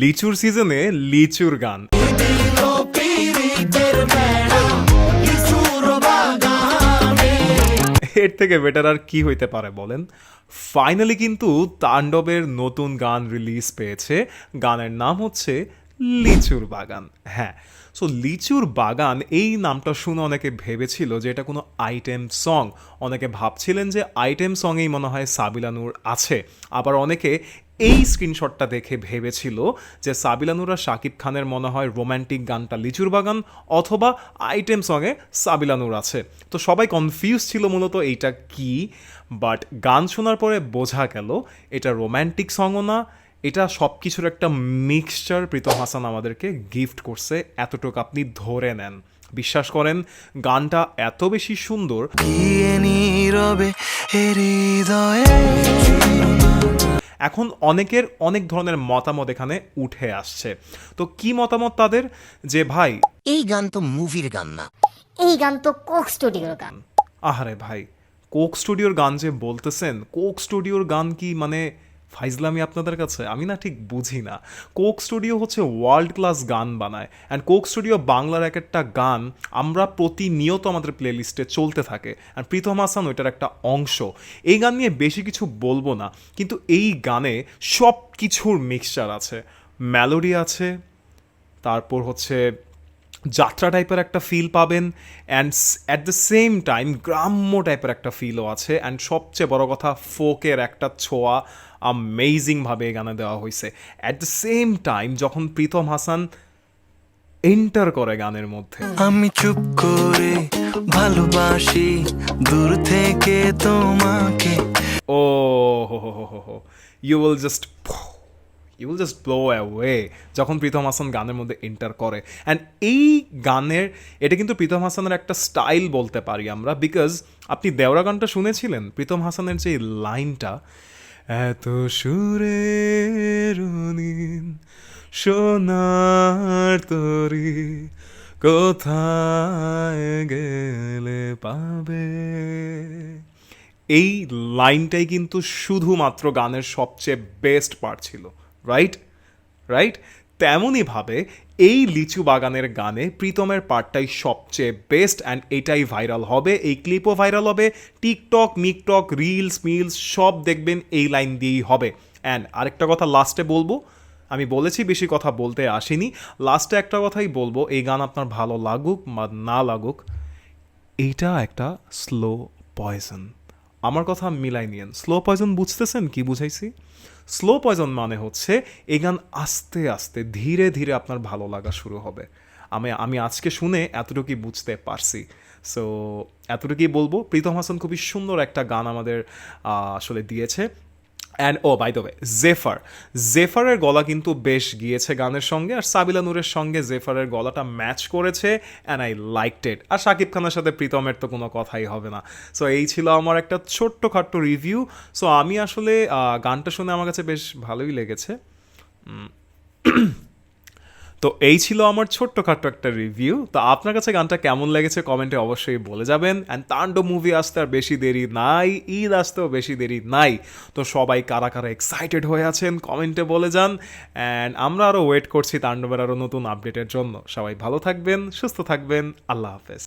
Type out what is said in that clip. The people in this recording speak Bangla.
লিচুর সিজনে লিচুর গান। এর থেকে বেটার আর কি হইতে পারে বলেন? ফাইনালি কিন্তু তাণ্ডবের নতুন গান রিলিজ পেয়েছে। গানের নাম হচ্ছে লিচুর বাগান। হ্যাঁ সো লিচুর বাগান এই নামটা শুনে অনেকে ভেবেছিল যে এটা কোনো আইটেম সং অনেকে ভাবছিলেন যে আইটেম সঙ্গেই মনে হয় সাবিলানুর আছে। আবার অনেকে এই স্ক্রিনশটটা দেখে ভেবেছিল যে সাবিলানুরা শাকিব খানের মনে হয় রোম্যান্টিক গানটা লিচুর বাগান অথবা আইটেম সঙ্গে সাবিলানুর আছে। তো সবাই কনফিউজ ছিল মূলত এইটা কি বাট গান শোনার পরে বোঝা গেল এটা রোম্যান্টিক সংও না, এটা সব কিছুর একটা মিক্সচার প্রীতম হাসান আমাদেরকে গিফট করছে, এতটুকু আপনি ধরে নেন। বিশ্বাস করেন, গানটা এত বেশি সুন্দর। এখন অনেকের অনেক ধরনের মতামত এখানে উঠে আসছে। তো কি মতামত তাদের? যে ভাই এই গান তো মুভির গান না। এই গান তো কোক স্টুডিওর গান। আহারে ভাই কোক স্টুডিওর গান যে বলতেছেন কোক স্টুডিওর গান কি মানে ফাইজলামি আপনাদের কাছে, আমি না ঠিক বুঝি না। কোক স্টুডিও হচ্ছে ওয়ার্ল্ড ক্লাস গান বানায় অ্যান্ড কোক স্টুডিও বাংলার এক একটা গান আমরা প্রতিনিয়ত আমাদের প্লেলিস্টে চলতে থাকে অ্যান্ড প্রীতম হাসান ওইটার একটা অংশ। এই গান নিয়ে বেশি কিছু বলব না, কিন্তু এই গানে সব কিছুর মিক্সচার আছে। মেলোডি আছে, তারপর হচ্ছে যাত্রা টাইপের একটা ফিল পাবেন and at the same time গ্রাম্য টাইপের একটা ফিলও আছে অ্যান্ড সবচেয়ে বড় কথা ফোকের একটা ছোঁয়া আমেজিংভাবে এই গানে দেওয়া হয়েছে অ্যাট দ্য সেম টাইম যখন প্রীতম হাসান এন্টার করে গানের মধ্যে। আমি চুপ করে ভালোবাসি দূর থেকে তোমাকে। ও হো হো হো হো you will just you will just blow away যখন প্রীতম হাসান গানের মধ্যে এন্টার করে. অ্যান্ড এই গানের, এটা কিন্তু প্রীতম হাসানের একটা স্টাইল বলতে পারি আমরা বিকজ আপনি দেওরা গানটা শুনেছিলেন? প্রীতম হাসানের যে লাইনটা, এত সুরে সোনার তরি, কোথায় গেলে পাবে? এই লাইনটাই কিন্তু শুধুমাত্র গানের সবচেয়ে বেস্ট পার্ট ছিল। রাইট রাইট তেমনইভাবে এই লিচু বাগানের গানে প্রীতমের পার্টটাই সবচেয়ে বেস্ট অ্যান্ড এটাই ভাইরাল হবে। এই ক্লিপও ভাইরাল হবে। টিকটক মিকটক রিলস মিলস সব দেখবেন এই লাইন দিয়েই হবে। অ্যান্ড আরেকটা কথা লাস্টে বলব। আমি বলেছি, বেশি কথা বলতে আসিনি। লাস্টে একটা কথাই বলব। এই গান আপনার ভালো লাগুক বা না লাগুক, এইটা একটা স্লো পয়জন আমার কথা মিলাই নিয়েন। স্লো পয়জন বুঝতেছেন? কি বুঝাইছি? স্লো পয়জন মানে হচ্ছে এই গান আস্তে আস্তে, ধীরে ধীরে আপনার ভালো লাগা শুরু হবে। আমি আমি আজকে শুনে এতটুকুই বুঝতে পারছি। সো এতটুকুই বলব, প্রীতম হাসান খুবই সুন্দর একটা গান আমাদের আসলে দিয়েছে। অ্যান্ড ও বাই দ্য ওয়ে জেফার জেফারের গলা কিন্তু বেশ গিয়েছে গানের সঙ্গে, আর সাবিলা নূরের সঙ্গে জেফারের গলাটা ম্যাচ করেছে অ্যান্ড আই লাইকড ইট আর শাকিব খানের সাথে প্রীতমের তো কোনো কথাই হবে না। সো এই ছিল আমার একটা ছোট্ট খাট্ট রিভিউ সো আমি আসলে গানটা শুনে আমার কাছে বেশ ভালোই লেগেছে। তো এই ছিল আমার ছোট্টখাট্ট একটা রিভিউ তো আপনার কাছে গানটা কেমন লেগেছে কমেন্টে অবশ্যই বলে যাবেন। অ্যান্ড তাণ্ডব মুভি আসতে আর বেশি দেরি নাই, ঈদ আসতেও বেশি দেরি নাই। তো সবাই কারা কারা এক্সাইটেড হয়ে আছেন কমেন্টে বলে যান। অ্যান্ড আমরা আরও ওয়েট করছি তাণ্ডবের আরও নতুন আপডেটের জন্য। সবাই ভালো থাকবেন, সুস্থ থাকবেন। আল্লাহ হাফেজ।